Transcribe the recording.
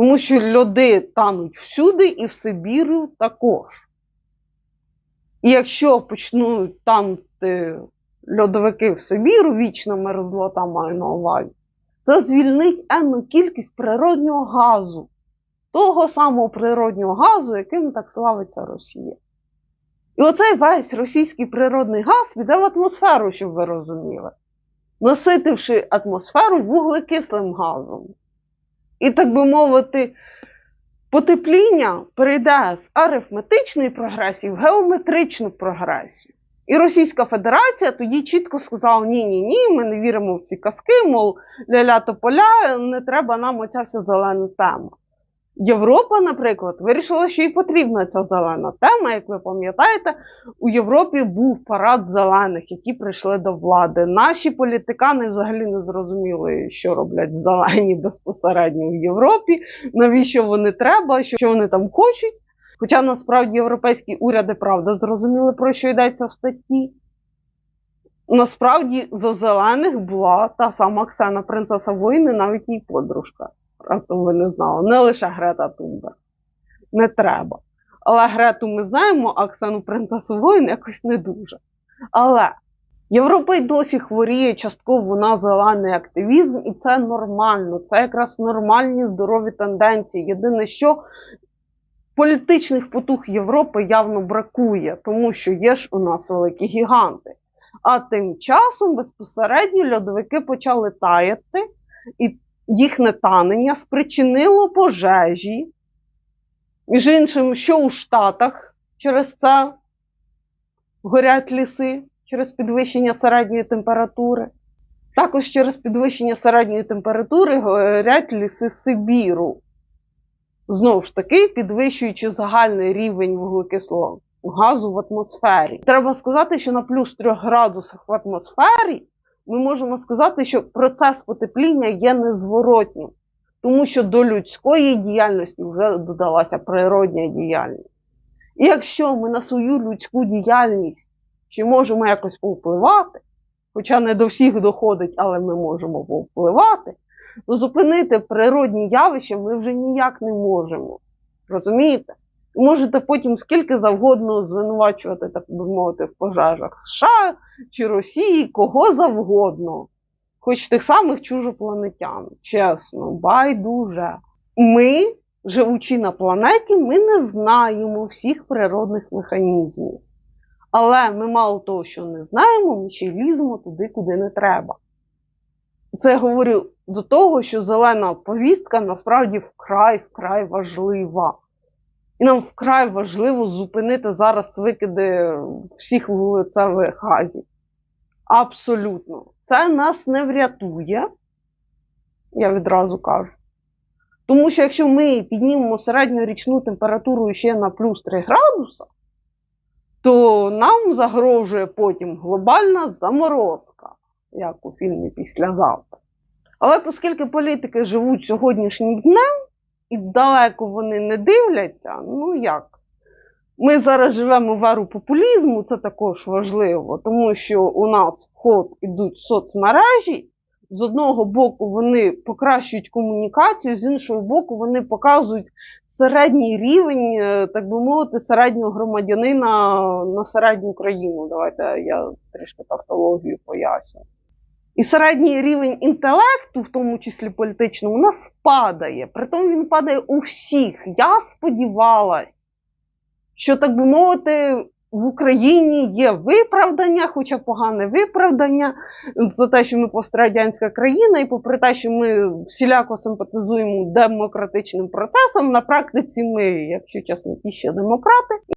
Тому що льоди тануть всюди і в Сибіру також. І якщо почнуть танути льодовики в Сибіру, вічна мерзлота маю на увазі, це звільнить енну кількість природнього газу, того самого природнього газу, яким так славиться Росія. І оцей весь російський природний газ піде в атмосферу, щоб ви розуміли, наситивши атмосферу вуглекислим газом. І, так би мовити, потепління перейде з арифметичної прогресії в геометричну прогресію. І Російська Федерація тоді чітко сказала: ні, ні, ми не віримо в ці казки, мов ля-ля тополя, не треба нам оця вся зелена тема. Європа, наприклад, вирішила, що їй потрібна ця зелена тема. Як ви пам'ятаєте, у Європі був парад зелених, які прийшли до влади. Наші політикани взагалі не зрозуміли, що роблять зелені безпосередньо в Європі, навіщо вони треба, що вони там хочуть. Хоча насправді європейські уряди правда зрозуміли, про що йдеться в статті. Насправді за зелених була та сама Ксена принцеса воїни, навіть її подружка. Раптом ви не знали. Не лише Грета Тунберг. Не треба. Але Грету ми знаємо, а Ксену принцесу воїн якось не дуже. Але Європа й досі хворіє частково на зелений активізм, і це нормально. Це якраз нормальні здорові тенденції. Єдине, що політичних потуг Європи явно бракує, тому що є ж у нас великі гіганти. А тим часом безпосередньо льодовики почали таяти, і їхнє танення спричинило пожежі. Між іншим, що у Штатах через це горять ліси через підвищення середньої температури. Також через підвищення середньої температури горять ліси Сибіру. Знову ж таки, підвищуючи загальний рівень вуглекислого газу в атмосфері. Треба сказати, що на плюс 3 градусах в атмосфері ми можемо сказати, що процес потепління є незворотнім, тому що до людської діяльності вже додалася природня діяльність. І якщо ми на свою людську діяльність ще можемо якось повпливати, хоча не до всіх доходить, але ми можемо повпливати, то зупинити природні явища ми вже ніяк не можемо. Розумієте? Можете потім скільки завгодно звинувачувати, так би мовити, в пожежах США чи Росії, кого завгодно, хоч тих самих чужопланетян. Чесно, байдуже. Ми, живучи на планеті, ми не знаємо всіх природних механізмів. Але ми мало того, що не знаємо, ми ще й ліземо туди, куди не треба. Це я говорю до того, що зелена повістка насправді вкрай вкрай важлива. І нам вкрай важливо зупинити зараз викиди всіх вуглецевих газів. Абсолютно. Це нас не врятує, я відразу кажу. Тому що якщо ми піднімемо середньорічну температуру ще на плюс 3 градуса, то нам загрожує потім глобальна заморозка, як у фільмі Післязавтра. Але оскільки політики живуть сьогоднішнім днем, і далеко вони не дивляться, ну як? Ми зараз живемо в еру популізму, це також важливо, тому що у нас в ход ідуть соцмережі. З одного боку, вони покращують комунікацію, з іншого боку, вони показують середній рівень, е, так би мовити, середнього громадянина на середню країну. Давайте я трішки тавтологію поясню. І середній рівень інтелекту, в тому числі політичному, у нас падає. Притом він падає у всіх. Я сподівалась, що, так би мовити, в Україні є виправдання, хоча погане виправдання за те, що ми пострадянська країна, і попри те, що ми всіляко симпатизуємо демократичним процесам, на практиці ми, якщо чесно, ті ще демократи.